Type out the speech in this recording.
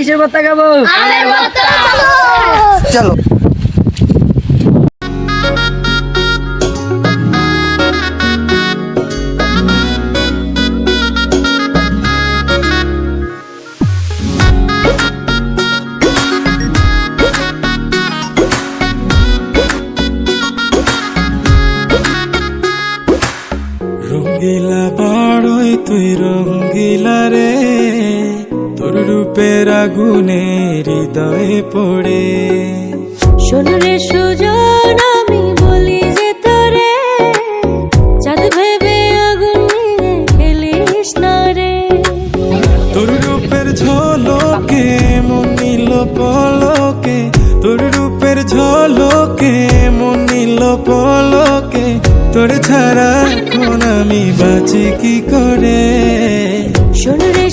কিসের ভর্তা খাব? চলো। রঙ্গিলা বড়ই তুই রঙ্গিলা রে। রূপের আগুনে হৃদয়ে পড়ে। শোন রে সুজন আমি বলি যে তোরে চাঁদ ভেবে আগুন নিয়ে খেলিস না রে। তোর রূপের ঝলকে মনিল পলকে। তোর রূপের ঝলকে মনিল পলকে। তোর ছাড়া এখন আমি বাঁচি কি করে? শোন রে